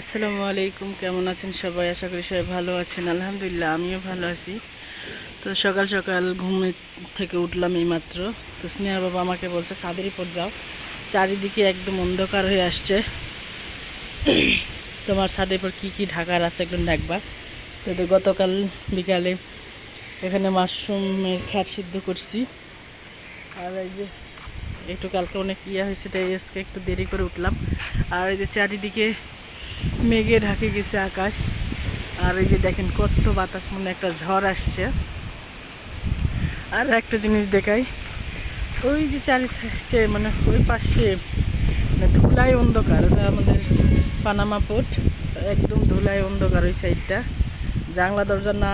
আসসালামু আলাইকুম, কেমন আছেন সবাই? আশা করি সবাই ভালো আছেন। আলহামদুলিল্লাহ, আমিও ভালো আছি। তো সকাল সকাল ঘুম থেকে উঠলাম এইমাত্র। তো স্নেহার বাবা আমাকে বলছে, ছাদের উপর যাও। চারিদিকে একদম অন্ধকার হয়ে আসছে। তোমার ছাদের উপর কী কী ঢাকার আছে একদম দেখবা। তো তো গতকাল বিকালে এখানে মাশরুমের খ্যাট সিদ্ধ করছি। আর এই যে, একটু কালকে অনেক ইয়ে হয়েছে, তাই আজকে একটু দেরি করে উঠলাম। আর এই যে চারিদিকে মেঘে ঢাকে গেছে আকাশ। আর এই যে দেখেন কত বাতাস, মনে একটা ঝড় আসছে। আর একটা জিনিস দেখাই, ওই যে চারি সাইডে মানে ওই পাশে মানে ধুলাই অন্ধকার, ওটা আমাদের পানামা পোর্ট, একদম ধুলাই অন্ধকার ওই সাইডটা। জানলা, দরজা না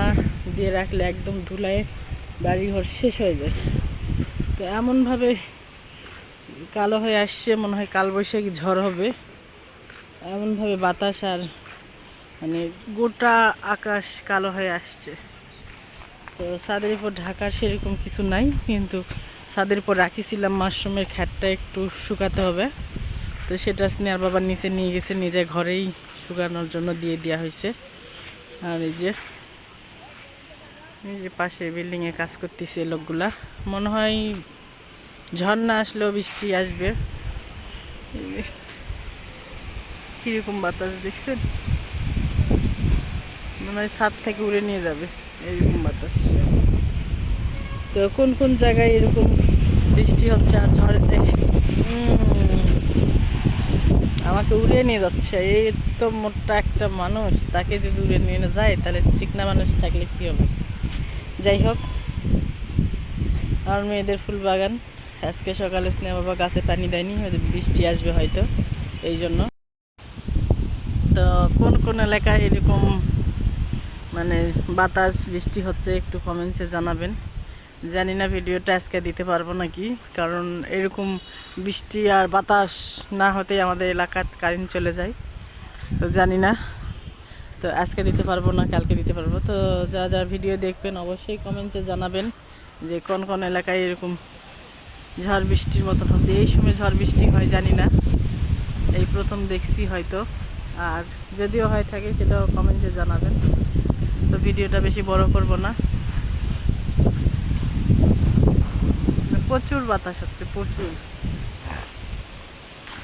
দিয়ে রাখলে একদম ধুলায় বাড়িঘর শেষ হয়ে যায়। তো এমনভাবে কালো হয়ে আসছে, মনে হয় কালবৈশাখী ঝড় হবে। এমনভাবে বাতাস আর মানে গোটা আকাশ কালো হয়ে আসছে। তো ছাদের উপর ঢাকার সেরকম কিছু নাই, কিন্তু ছাদের উপর রাখিছিলাম মাশরুমের খ্যাটটা একটু শুকাতে হবে। তো সেটা স্নেহার বাবার নিচে নিয়ে গেছে নিজে ঘরেই শুকানোর জন্য দিয়ে দেওয়া হয়েছে। আর এই যে এই যে পাশে বিল্ডিংয়ে কাজ করতেছে লোকগুলা। মনে হয় ঝর্ণা আসলেও বৃষ্টি আসবে। কীরকম বাতাস দেখছেন? মনে ছাদ থেকে উড়ে নিয়ে যাবে এরকম বাতাস। তো কোন কোন জায়গায় এরকম বৃষ্টি হচ্ছে আর ঝড়ের দেখে আমাকে উড়ে নিয়ে যাচ্ছে। এই তো মোটা একটা মানুষ, তাকে যদি উড়ে নিয়ে যায়, তাহলে চিকনা মানুষ থাকলে কি হবে? যাই হোক, আমার মেয়েদের ফুল বাগান। আজকে সকালে স্নেহ বাবা গাছে পানি দেয়নি হয়তো বৃষ্টি আসবে হয়তো, এই জন্য। তো কোন কোন এলাকায় এরকম মানে বাতাস, বৃষ্টি হচ্ছে একটু কমেন্টসে জানাবেন। জানি না ভিডিওটা আজকে দিতে পারব নাকি, কারণ এরকম বৃষ্টি আর বাতাস না হতেই আমাদের এলাকার কারেন্ট চলে যায়। তো জানি না, তো আজকে দিতে পারব না, কালকে দিতে পারব। তো যারা যারা ভিডিও দেখবেন অবশ্যই কমেন্টে জানাবেন যে কোন কোন এলাকায় এরকম ঝড় বৃষ্টির মতন হচ্ছে। এই সময় ঝড় বৃষ্টি হয়, জানি না। এই প্রথম দেখছি হয়তো। আর যদিও হয় থাকে, সেটাও কমেন্টে জানাবেন। তো ভিডিওটা বেশি বড় করব না। প্রচুর বাতাস হচ্ছে, প্রচুর।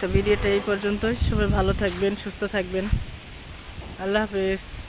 তো ভিডিওটা এই পর্যন্তই। সবাই ভালো থাকবেন, সুস্থ থাকবেন। আল্লাহ হাফেজ।